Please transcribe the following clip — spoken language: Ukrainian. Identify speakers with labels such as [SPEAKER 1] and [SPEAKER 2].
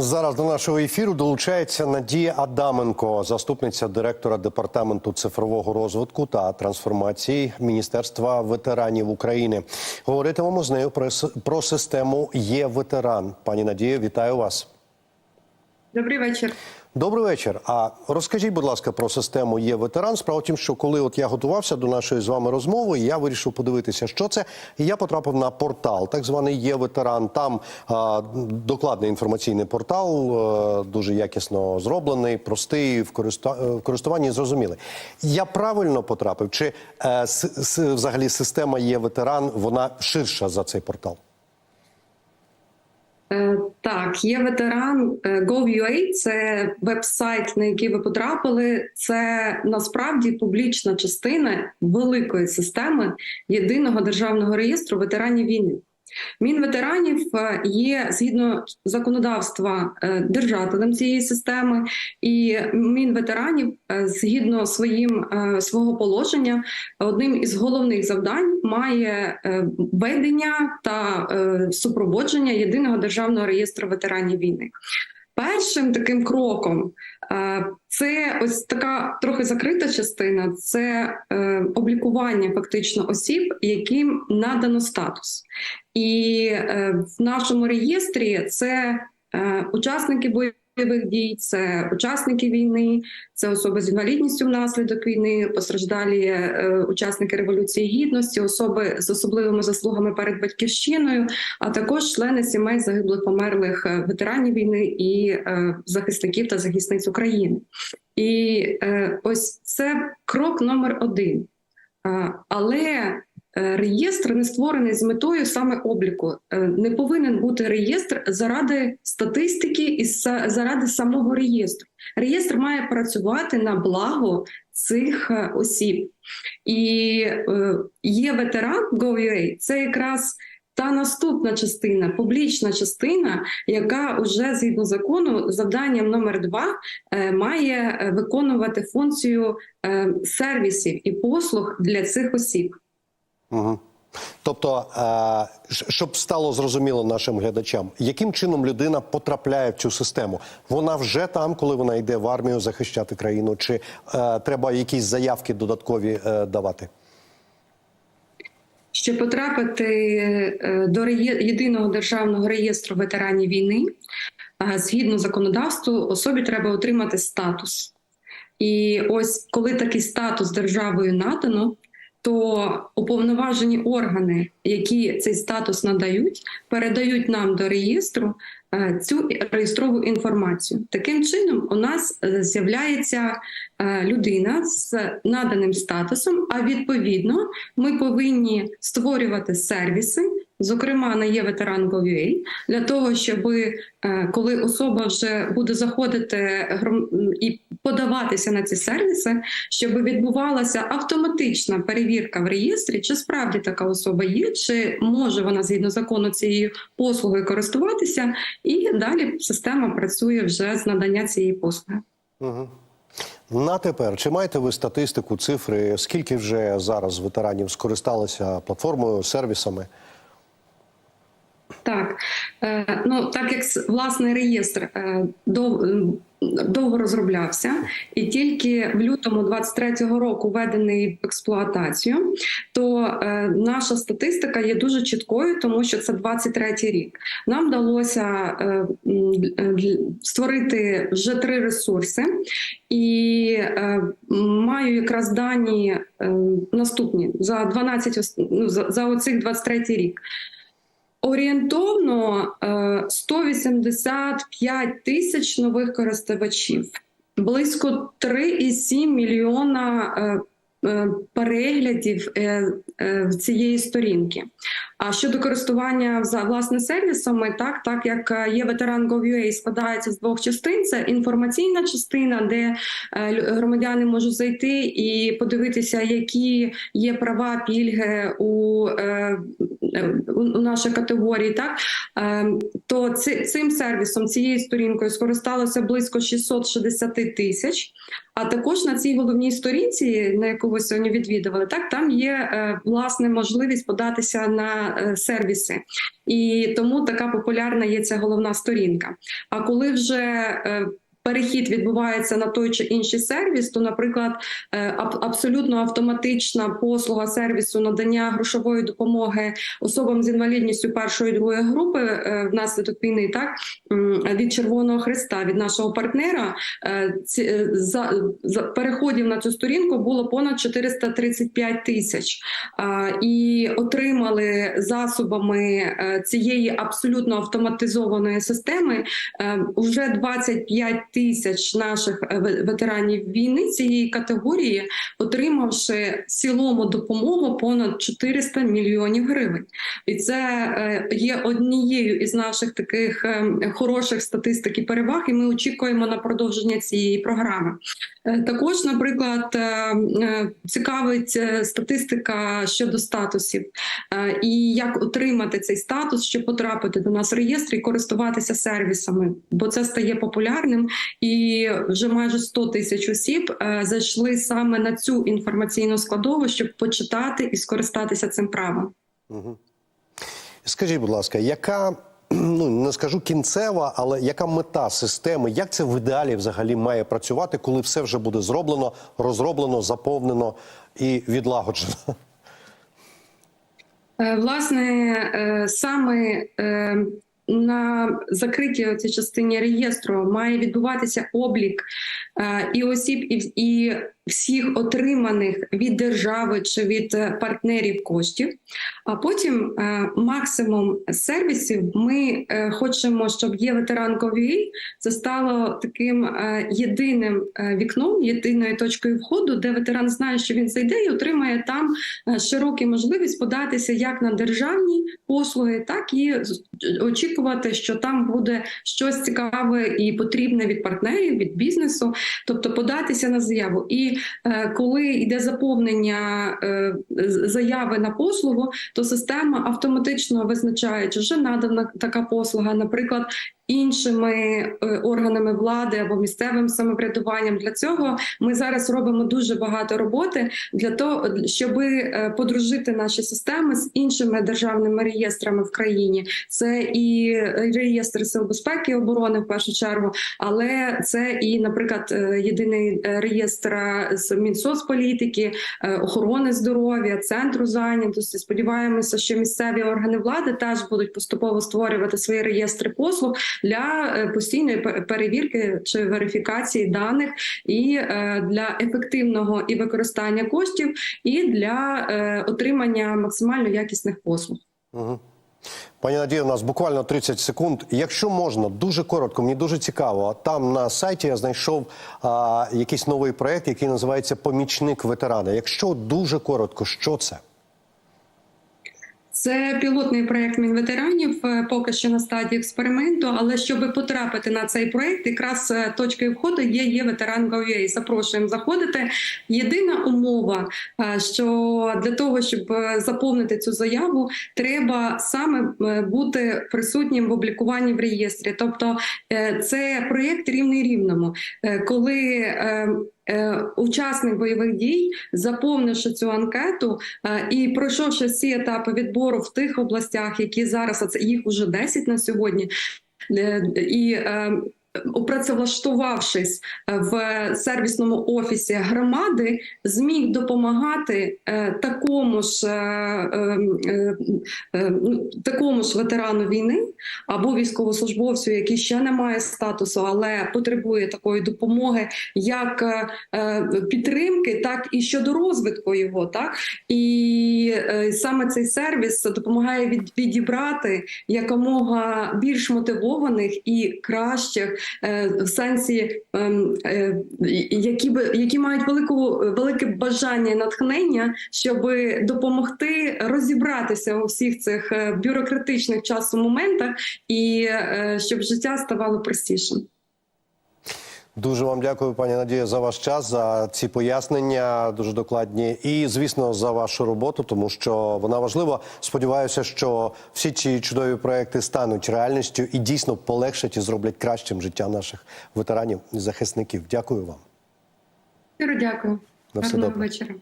[SPEAKER 1] Зараз до нашого ефіру долучається Надія Адаменко, заступниця директора департаменту цифрового розвитку та трансформації Міністерства ветеранів України. Говоритимемо з нею про, про систему є ветеран. Пані Надія, вітаю вас.
[SPEAKER 2] Добрий вечір.
[SPEAKER 1] Добрий вечір. А розкажіть, будь ласка, про систему є ветеран. Справа в тім, що коли от я готувався до нашої з вами розмови, я вирішив подивитися, що це. І я потрапив на портал, так званий є ветеран. Там а, докладний інформаційний портал, е, дуже якісно зроблений, простий в користа- е, в користуванні зрозумілий. Я правильно потрапив? Чи е, с- с- взагалі система є ветеран? Вона ширша за цей портал?
[SPEAKER 2] Е, Так, є ветеран е, Gov.ua, це веб-сайт, на який ви потрапили. Це насправді публічна частина великої системи єдиного державного реєстру ветеранів війни. Мінветеранів е, є згідно законодавства е, держателем цієї системи, і Мінветеранів е, згідно своїм свого положення одним із головних завдань має ведення та супроводження єдиного державного реєстру ветеранів війни. Першим таким кроком це ось така трохи закрита частина це е, облікування фактично осіб, яким надано статус. І е, в нашому реєстрі це е, учасники бойових дій, це учасники війни, це особи з інвалідністю внаслідок війни, постраждалі е, учасники революції гідності, особи з особливими заслугами перед батьківщиною, а також члени сімей загиблих померлих е, ветеранів війни і е, захисників та захисниць України. І ось це крок номер один. Але реєстр не створений з метою саме обліку. Е, Не повинен бути реєстр заради статистики і заради самого реєстру. Реєстр має працювати на благо цих е, осіб. І е, є ветеран Gov.ua, це якраз та наступна частина, публічна частина, яка вже згідно закону, завданням номер два е, має е, виконувати функцію е, сервісів і послуг для цих осіб.
[SPEAKER 1] Угу. Тобто, е, щоб стало зрозуміло нашим глядачам, яким чином людина потрапляє в цю систему? Вона вже там, коли вона йде в армію захищати країну, чи е, треба якісь заявки додаткові е, давати?
[SPEAKER 2] Щоб потрапити до єдиного державного реєстру ветеранів війни, згідно законодавству, особі треба отримати статус. І ось коли такий статус державою надано, то уповноважені органи, які цей статус надають, передають нам до реєстру е, цю реєстрову інформацію. Таким чином, у нас е, з'являється е, людина з наданим статусом, а відповідно ми повинні створювати сервіси. Зокрема, на є ветеран Gov.ua, для того, щоб коли особа вже буде заходити і подаватися на ці сервіси, щоб відбувалася автоматична перевірка в реєстрі, чи справді така особа є, чи може вона згідно закону цією послугою користуватися, і далі система працює вже з надання цієї послуги.
[SPEAKER 1] Угу. На тепер, чи маєте ви статистику, цифри? Скільки вже зараз ветеранів скористалися платформою, сервісами?
[SPEAKER 2] Так, е, ну так як власний реєстр е, дов, довго розроблявся, і тільки в лютому 23-го року введений в експлуатацію, то е, наша статистика є дуже чіткою, тому що це 23-й рік. Нам вдалося створити вже три ресурси, і маю якраз дані наступні за 12 ос- ну, за, за оцих 23 рік. Орієнтовно е, 185 тисяч нових користувачів, близько 3,7 мільйона е, е, переглядів е, е, цієї сторінки. А щодо користування власне сервісами, так так як е, є ветеран Gov.ua складається з двох частин: це інформаційна частина, де е, громадяни можуть зайти і подивитися, які є права пільги у, у нашій категорії, так Е, то цим сервісом, цією сторінкою скористалося близько 660 тисяч. А також на цій головній сторінці, на яку ви сьогодні відвідували, так там є власне можливість податися на е, сервіси, і тому така популярна є ця головна сторінка. А коли вже е, Перехід відбувається на той чи інший сервіс, то, наприклад, е, абсолютно автоматична послуга сервісу надання грошової допомоги особам з інвалідністю першої і другої групи е, внаслідок війни, так від Червоного Христа, від нашого партнера, е, за, за переходів на цю сторінку було понад 435 тисяч, і отримали засобами цієї абсолютно автоматизованої системи е, уже 25 тисяч наших е, ветеранів війни цієї категорії, отримавши в цілому допомогу понад 400 мільйонів гривень. І це е, є однією із наших таких е, хороших статистик і переваг. І ми очікуємо на продовження цієї програми. Також, наприклад, цікавить статистика щодо статусів і як отримати цей статус, щоб потрапити до нас в реєстр і користуватися сервісами, бо це стає популярним, і вже майже 100 тисяч осіб е, зайшли саме на цю інформаційну складову, щоб почитати і скористатися цим правом.
[SPEAKER 1] Скажіть, будь ласка, яка ну не скажу кінцева, але яка мета системи? Як це в ідеалі взагалі має працювати, коли все вже буде зроблено, розроблено, заповнено і відлагоджено?
[SPEAKER 2] Е, Власне, е, саме на закритій цій частині реєстру має відбуватися облік е, і осіб, і, і всіх отриманих від держави чи від е, партнерів коштів. А потім е, максимум сервісів ми хочемо, щоб є ветеранкові. Це стало таким єдиним вікном, єдиною точкою входу, де ветеран знає, що він зайде і отримає там широку можливість податися як на державні послуги, так і з- очікувати, що там буде щось цікаве і потрібне від партнерів, від бізнесу, тобто податися на заяву. І е, коли йде заповнення е, заяви на послугу, то система автоматично визначає, чи вже надана така послуга, наприклад. Іншими е, органами влади або місцевим самоврядуванням для цього ми зараз робимо дуже багато роботи для того, щоб подружити наші системи з іншими державними реєстрами в країні. Це і реєстр сил безпеки і оборони в першу чергу, але це і, наприклад, е, єдиний е, реєстр е, з Мінсоцполітики, е, охорони здоров'я, центру зайнятості. Сподіваємося, що місцеві органи влади теж будуть поступово створювати свої реєстри послуг для е, постійної перевірки чи верифікації даних і е, для ефективного і використання коштів, і для е, отримання максимально якісних послуг.
[SPEAKER 1] Угу. Пані Надія, у нас буквально 30 секунд. Якщо можна, дуже коротко, мені дуже цікаво. Там на сайті я знайшов а, якийсь новий проект, який називається Помічник ветерана. Якщо дуже коротко, що це?
[SPEAKER 2] Це пілотний проект Мінветеранів, е, поки що на стадії експерименту. Але щоб потрапити на цей проект, якраз е, точкою входу є, є ветеран Гов'єй. Запрошуємо заходити. Єдина умова, е, що для того, щоб заповнити цю заяву, треба саме бути присутнім в облікуванні в реєстрі. Тобто це проєкт рівний рівному, коли учасник бойових дій, заповнивши цю анкету е, і пройшовши всі етапи відбору в тих областях, які зараз а це їх уже 10 на сьогодні, е, і е, Опрацевлаштувавшись е, в сервісному офісі громади, зміг допомагати е, такому ж е, е, е, е, ну, такому ж ветерану війни або військовослужбовцю, який ще не має статусу, але потребує такої допомоги, як е, е, підтримки, так і щодо розвитку його. Так і е, саме цей сервіс допомагає від, відібрати якомога більш мотивованих і кращих в сенсі, ем, які би які мають велику велике бажання і натхнення, щоб допомогти розібратися у всіх цих бюрократичних часу моментах, і е, щоб життя ставало простішим.
[SPEAKER 1] Дуже вам дякую, пані Надія, за ваш час, за ці пояснення дуже докладні, і звісно за вашу роботу, тому що вона важлива. Сподіваюся, що всі ці чудові проекти стануть реальністю і дійсно полегшать і зроблять кращим життя наших ветеранів і захисників. Дякую вам.
[SPEAKER 2] Дякую.
[SPEAKER 1] На все
[SPEAKER 2] Гарного
[SPEAKER 1] добре.
[SPEAKER 2] вечора.